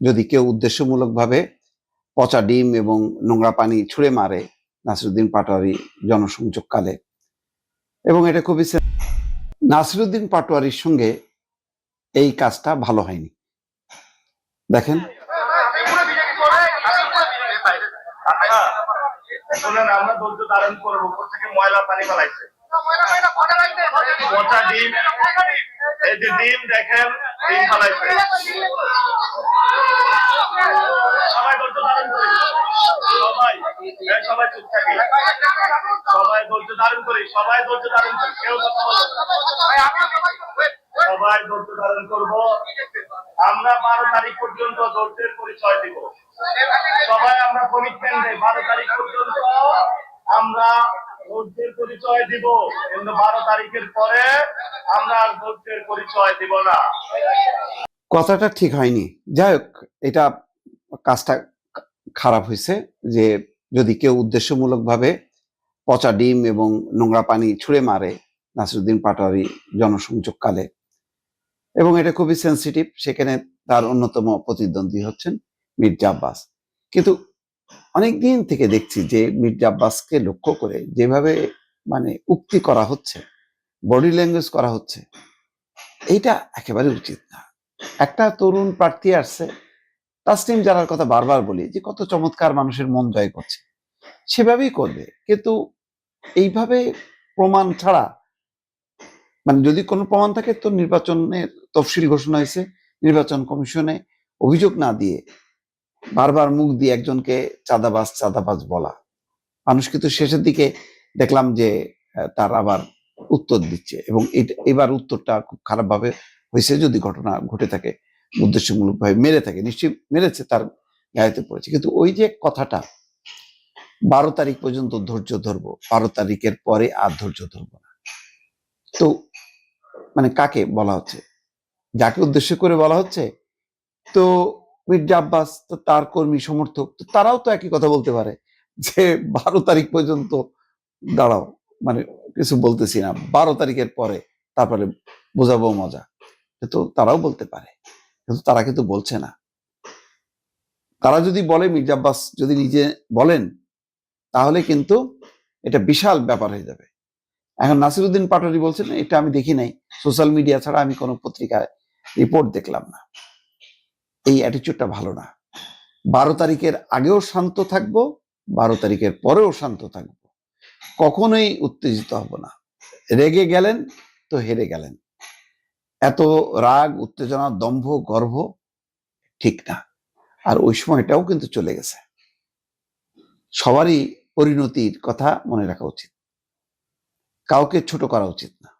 যদি কেউ উদ্দেশ্যমূলকভাবে পচা ডিম এবং নোংরা পানি ছুঁড়ে মারে, নাসিরুদ্দিন পাটোয়ারি জনসংযোগকালে। এবং এটা খুবই নাসিরুদ্দিন পাটোয়ারির সঙ্গে এই কাজটা ভালো হয়নি। দেখেন। ডিম দেখেন, ডিম সবাই ধৈর্য ধারণ করি সবাই এই সবাই চুপ থাকি সবাই ধৈর্য ধারণ করি সবাই ধৈর্য ধারণ করি কেউ কথা বলো সবাই ধৈর্য ধারণ করব। আমরা বারো তারিখ পর্যন্ত ধৈর্যের পরিচয় দিব। সবাই আমরা কমিটমেন্ট দেই বারো তারিখ পর্যন্ত আমরা ধৈর্যের পরিচয় দিব। কিন্তু বারো তারিখের পরে আমরা আর ধৈর্যের পরিচয় দিব না। কথাটা ঠিক হয়নি। যাই হোক এটা কাজটা খারাপ হয়েছে যে যদি কেউ উদ্দেশ্যমূলকভাবে পচা ডিম এবং নোংরা পানি ছুঁড়ে মারে, নাসিরুদ্দিন পাটোয়ারি জনসংযোগকালে। এবং এটা খুবই সেন্সিটিভ সেখানে তার অন্যতম প্রতিদ্বন্দ্বী হচ্ছেন মির্জা আব্বাস। কিন্তু অনেক দিন থেকে দেখছি যে মির্জা আব্বাসকে লক্ষ্য করে যেভাবে মানে উক্তি করা হচ্ছে বডি ল্যাঙ্গুয়েজ করা হচ্ছে, এইটা একেবারে উচিত না। একটা তরুণ প্রার্থী আসছে তাসনিম জানার কথা বারবার বলি যে, কত চমৎকার মানুষের মন জয় করছে। সেভাবেই করবে। কিন্তু এইভাবে প্রমাণ ছাড়া মানে যদি কোনো প্রমাণ থাকে তো নির্বাচনের তফসিল ঘোষণা হয়েছে, নির্বাচন কমিশনে অভিযোগ না দিয়ে বারবার মুখ দিয়ে একজনকে চাঁদাবাজ চাঁদাবাজ বলা। মানুষ কিন্তু শেষের দিকে দেখলাম যে তার আবার উত্তর দিচ্ছে এবং এবার উত্তরটা খুব খারাপভাবে হয়েছে যদি ঘটনা ঘটে থাকে। উদ্দেশ্যমূলকভাবে মেরে থাকে, নিশ্চয়ই মেরেছে, তার গায়েতে পড়েছে। কিন্তু ওই যে কথাটা, বারো তারিখ পর্যন্ত ধৈর্য ধরবো, বারো তারিখের পরে আর ধৈর্য ধরবো না। তো মানে কাকে বলা হচ্ছে? যাকে উদ্দেশ্য করে বলা হচ্ছে? তো মির্জা আব্বাস তার কর্মী, সমর্থক, তো তারাও তো একই কথা বলতে পারে, যে বারো তারিখ পর্যন্ত, দাঁড়াও মানে কিছু বলতেছি না, বারো তারিখের পরে, তারপরে বোঝাবো মজা। তো তারাও বলতে পারে। কিন্তু তারা কিন্তু বলছে না। তারা যদি বলে, মির্জা আব্বাস যদি নিজে বলেন, তাহলে কিন্তু এটা বিশাল ব্যাপার হয়ে যাবে। এখন নাসিরুদ্দিন পাটোয়ারি বলছেন, এটা আমি দেখি নাই। সোশ্যাল মিডিয়া ছাড়া আমি কোনো পত্রিকায় রিপোর্ট দেখলাম না। এই অ্যাটিচিউডটা ভালো না। বারো তারিখের আগেও শান্ত থাকব, বারো তারিখের পরেও শান্ত থাকব। কখনোই উত্তেজিত হব না। রেগে গেলেন তো হেরে গেলেন। এত রাগ, উত্তেজনা, দম্ভ, গর্ব, ঠিক না। আর ওই সময়টাও কিন্তু চলে গেছে। সবারই পরিণতির কথা মনে রাখা উচিত। কাউকে ছোট করা উচিত না।